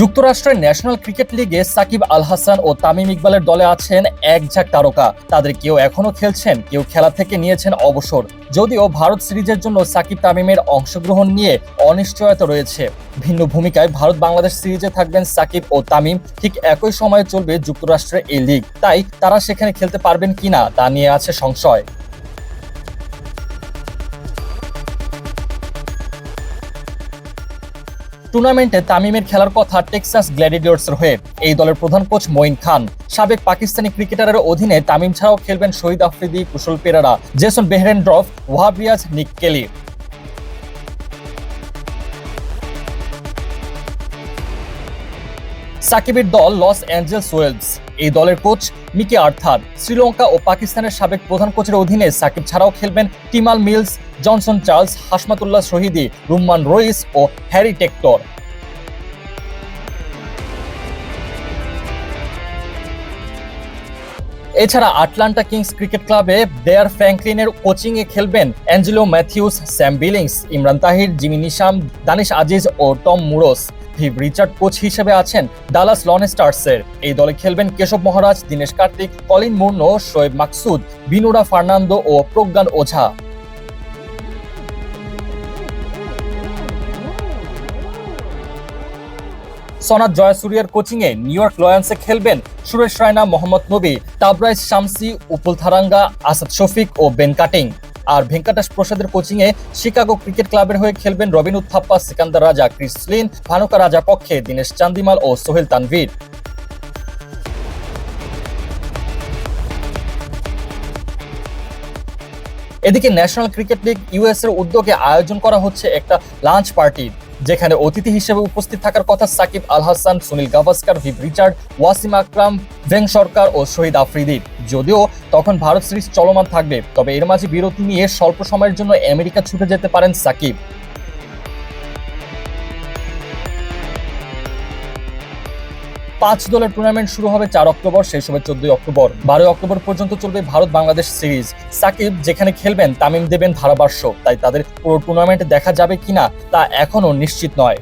যুক্তরাষ্ট্রের national cricket লিগে সাকিব আল হাসান ও তামিম ইকবালের দলে আছেন এক ঝাঁক তারকা। তাদের কেউ এখনও খেলছেন, কেউ খেলা থেকে নিয়েছেন অবসর। যদিও ভারত সিরিজের জন্য সাকিব তামিমের অংশগ্রহণ নিয়ে অনিশ্চয়তা রয়েছে। ভিন্ন ভূমিকায় ভারত বাংলাদেশ সিরিজে থাকবেন সাকিব ও তামিম, ঠিক একই সময়ে চলবে যুক্তরাষ্ট্রের এই লিগ। তাই তারা সেখানে খেলতে পারবেন কিনা তা নিয়ে আছে সংশয়। টুর্নামেন্টে তামিমের খেলার কথা টেক্সাস গ্ল্যাডিডিয়র্সের হয়ে। এই দলের প্রধান কোচ মঈন খান। সাবেক পাকিস্তানি ক্রিকেটারের অধীনে তামিম ছাড়াও খেলবেন Shahid Afridi, Kushal Perera, Jason Behrendorff, Wahab Riaz, Nick Kelly. সাকিবের দল লস অ্যাঞ্জেলস ওয়েলস। এই দলের কোচ মিকি আর্থার। শ্রীলঙ্কা ও পাকিস্তানের সাবেক প্রধান কোচের অধীনে সাকিব ছাড়াও খেলবেন Tymal Mills, Johnson Charles Hashmatullah Shahidi, Rumman Raees ও হ্যারি টেক্টর। এছাড়া আটলান্টা কিংস ক্রিকেট ক্লাবে দেয়ার ফ্র্যাঙ্কলিনের কোচিং এ খেলবেন Angelo Mathews, Sam Billings, Imran Tahir, Jimmy Neesham, Danish Aziz ও Tom Moores. Viv Richard coach হিসেবে আছেন ডালাস লন স্টার্সের এই দলে খেলবেন কেশব মহারাজ, দীনেশ কার্তিক, কলিন মুর্নো শোয়েব মাকসুদ, বিনুরা ফার্নান্দো ও প্রজ্ঞান ওঝা। সনাত জয়াসুরিয়ার কোচিংয়ে নিউ ইয়র্ক লয়ান্সে খেলবেন সুরেশ রায়না, মোহাম্মদ নবী, তাবরাইজ শামসি, উপুল থারাঙ্গা, আসাদ শফিক ও বেন কাটিং। আর ভেঙ্কটেশ প্রসাদের কোচিংয়ে শিকাগো ক্রিকেট ক্লাবের হয়ে খেলবেন রবিন উত্থাপ্পা, সিকান্দার রাজা ক্রিসলিন ভানুকা রাজা পক্ষে দীনেশ চান্দিমাল ও সোহেল তানভীর। এদিকে ন্যাশনাল ক্রিকেট লিগ ইউএস এর উদ্যোগে আয়োজন করা হচ্ছে একটা লাঞ্চ পার্টি, যেখানে অতিথি হিসেবে উপস্থিত থাকার কথা Shakib Al Hasan, Sunil Gavaskar, Viv Richard, Wasim Akram, Vengsarkar ও শহীদ আফ্রিদির যদিও তখন ভারত সিরিজ চলমান থাকবে, তবে এর মাঝে বিরতি নিয়ে স্বল্প সময়ের জন্য আমেরিকা ছুটে যেতে পারেন সাকিব। পাঁচ দলের টুর্নামেন্ট শুরু হবে চার অক্টোবর শেষ হবে চোদ্দই অক্টোবর। বারোই অক্টোবর পর্যন্ত চলবে ভারত বাংলাদেশ সিরিজ। সাকিব যেখানে খেলবেন, তামিম দেবেন ধারাভাষ্য। তাই তাদের পুরো টুর্নামেন্ট দেখা যাবে কিনা তা এখনও নিশ্চিত নয়।